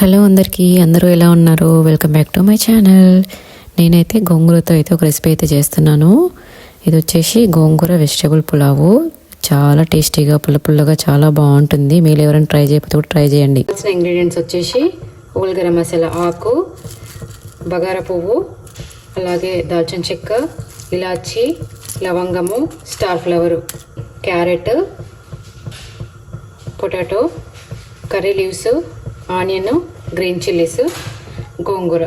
Hello అందరికీ అందరూ ఎలా ఉన్నారు? Welcome back to my channel నేనైతే గోంగూరతో అయితే ఒక రెసిపీ అయితే చేస్తున్నాను. ఇది వచ్చేసి గోంగూర వెజిటేబుల్ పులావు. చాలా టేస్టీగా పుల్ల పుల్లగా చాలా బాగుంటుంది. మీరు ఎవరైనా ట్రై చేయకపోతే కూడా ట్రై చేయండి. ఇంగ్రీడియంట్స్ వచ్చేసి హోల్ గరం మసాలా ఆకు బగార పువ్వు అలాగే దాల్చిన చెక్క ఇలాచి లవంగము star flower carrot potato curry leaves onion green chillies గోంగూర.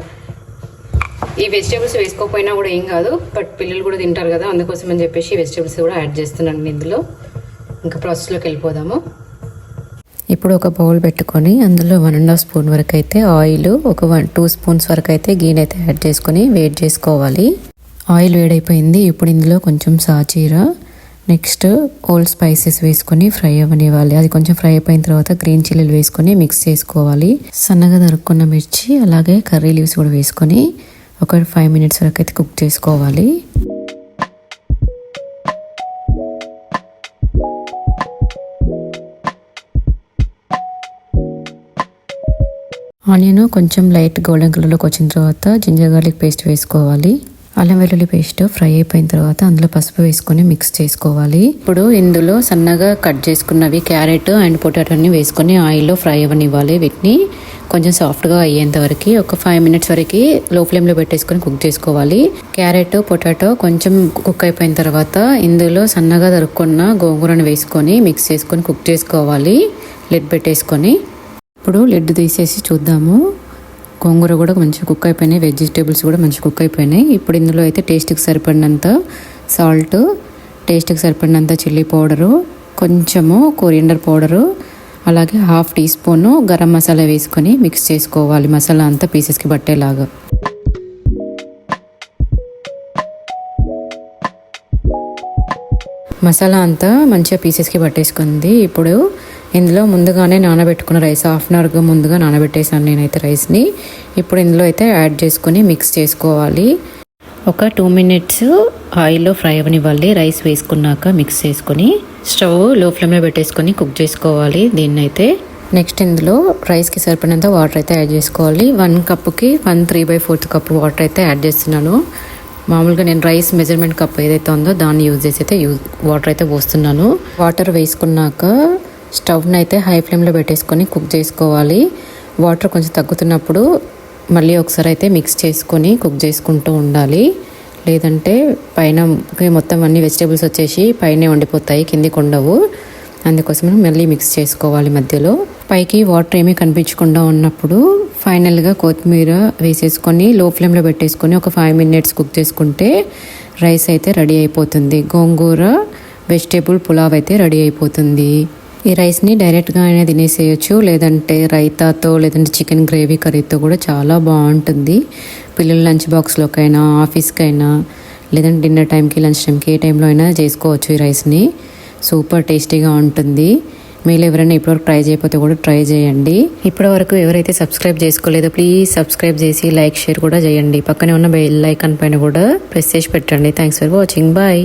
ఈ వెజిటేబుల్స్ వేసుకోకపోయినా కూడా ఏం కాదు బట్ పిల్లలు కూడా తింటారు కదా అందుకోసం అని చెప్పేసి వెజిటేబుల్స్ కూడా యాడ్ చేస్తున్నాను ఇందులో. ఇంకా ప్రాసెస్లోకి వెళ్ళిపోదాము. ఇప్పుడు ఒక బౌల్ పెట్టుకొని అందులో వన్ అండ్ హాఫ్ స్పూన్ వరకు అయితే ఆయిల్ ఒక వన్ టూ స్పూన్స్ వరకు అయితే గీన్ అయితే యాడ్ చేసుకొని వేడి చేసుకోవాలి. ఆయిల్ వేడైపోయింది ఇప్పుడు ఇందులో కొంచెం సాచీర నెక్స్ట్ ఓల్డ్ స్పైసెస్ వేసుకొని ఫ్రై అవ్వనివ్వాలి. అది కొంచెం ఫ్రై అయిపోయిన తర్వాత గ్రీన్ చిల్లీలు వేసుకొని మిక్స్ చేసుకోవాలి. సన్నగా దొరుకున్న మిర్చి అలాగే కర్రీ లీవ్స్ కూడా వేసుకొని ఒక ఫైవ్ మినిట్స్ వరకు అయితే కుక్ చేసుకోవాలి. ఆనియన్ కొంచెం లైట్ గోల్డెన్ కలర్లోకి వచ్చిన తర్వాత జింజర్ గార్లిక్ పేస్ట్ వేసుకోవాలి. అల్లం వెల్లుల్లి పేస్ట్ ఫ్రై అయిపోయిన తర్వాత అందులో పసుపు వేసుకొని మిక్స్ చేసుకోవాలి. ఇప్పుడు ఇందులో సన్నగా కట్ చేసుకున్నవి క్యారెట్ అండ్ పొటాటోని వేసుకొని ఆయిల్లో ఫ్రై అవ్వనివ్వాలి. వీటిని కొంచెం సాఫ్ట్గా అయ్యేంత వరకు ఒక ఫైవ్ మినిట్స్ వరకు లో ఫ్లేమ్లో పెట్టేసుకొని కుక్ చేసుకోవాలి. క్యారెట్ పొటాటో కొంచెం కుక్ అయిపోయిన తర్వాత ఇందులో సన్నగా దొరుకున్న గోంగూరను వేసుకొని మిక్స్ చేసుకొని కుక్ చేసుకోవాలి. లిడ్ పెట్టేసుకొని. ఇప్పుడు లిడ్ తీసేసి చూద్దాము. గోంగూర కూడా మంచిగా కుక్ అయిపోయినాయి. వెజిటేబుల్స్ కూడా మంచిగా కుక్ అయిపోయినాయి. ఇప్పుడు ఇందులో అయితే టేస్ట్కి సరిపడినంత సాల్ట్ టేస్ట్కి సరిపడినంత చిల్లీ పౌడరు కొంచెము కొరియండర్ పౌడరు అలాగే half teaspoon garam masala వేసుకొని మిక్స్ చేసుకోవాలి. మసాలా అంతా పీసెస్కి పట్టేలాగా. మసాలా అంతా మంచిగా పీసెస్కి పట్టేసుకుంది. ఇప్పుడు ఇందులో ముందుగానే నానబెట్టుకున్న రైస్ హాఫ్ అన్ అవర్గా ముందుగా నానబెట్టేసాను నేనైతే రైస్ని. ఇప్పుడు ఇందులో అయితే యాడ్ చేసుకొని మిక్స్ చేసుకోవాలి. ఒక టూ మినిట్స్ ఆయిల్లో ఫ్రై అవ్వనివ్వాలి రైస్ వేసుకున్నాక మిక్స్ చేసుకొని స్టవ్లో ఫ్లేమ్లో పెట్టేసుకొని కుక్ చేసుకోవాలి దీన్నైతే. నెక్స్ట్ ఇందులో రైస్కి సరిపడినంత వాటర్ అయితే యాడ్ చేసుకోవాలి. వన్ కప్పుకి one three by fourth cup water అయితే యాడ్ చేస్తున్నాను. మామూలుగా నేను రైస్ మెజర్మెంట్ కప్ ఏదైతే ఉందో దాన్ని యూజ్ చేసి అయితే యూజ్ వాటర్ అయితే పోస్తున్నాను. వాటర్ వేసుకున్నాక స్టవ్ని అయితే హై ఫ్లేమ్లో పెట్టేసుకొని కుక్ చేసుకోవాలి. వాటర్ కొంచెం తగ్గుతున్నప్పుడు మళ్ళీ ఒకసారి అయితే మిక్స్ చేసుకొని కుక్ చేసుకుంటూ ఉండాలి. లేదంటే పైన మొత్తం అన్ని వెజిటేబుల్స్ వచ్చేసి పైనే వండిపోతాయి కిందికి ఉండవు అందుకోసం మళ్ళీ మిక్స్ చేసుకోవాలి మధ్యలో. పైకి వాటర్ ఏమీ కనిపించకుండా ఉన్నప్పుడు ఫైనల్గా కొత్తిమీర వేసేసుకొని లో ఫ్లేమ్లో పెట్టేసుకొని ఒక ఫైవ్ మినిట్స్ కుక్ చేసుకుంటే రైస్ అయితే రెడీ అయిపోతుంది. గోంగూర వెజిటేబుల్ పులావ్ అయితే రెడీ అయిపోతుంది. ఈ రైస్ని డైరెక్ట్గా అయినా తినేసేయచ్చు. లేదంటే రైతాతో లేదంటే చికెన్ గ్రేవీ కర్రీతో కూడా చాలా బాగుంటుంది. పిల్లల లంచ్ బాక్స్లోకైనా ఆఫీస్కైనా లేదంటే డిన్నర్ టైంకి లంచ్ టైంకి ఏ టైంలో అయినా చేసుకోవచ్చు ఈ రైస్ని. సూపర్ టేస్టీగా ఉంటుంది. మీరు ఎవరైనా ఇప్పటివరకు ట్రై చేయకపోతే కూడా ట్రై చేయండి. ఇప్పటివరకు ఎవరైతే సబ్స్క్రైబ్ చేసుకోలేదో ప్లీజ్ సబ్స్క్రైబ్ చేసి లైక్ షేర్ కూడా చేయండి. పక్కనే ఉన్న బెల్ ఐకాన్ పైన కూడా ప్రెస్ చేసి పెట్టండి. Thanks for watching. బాయ్.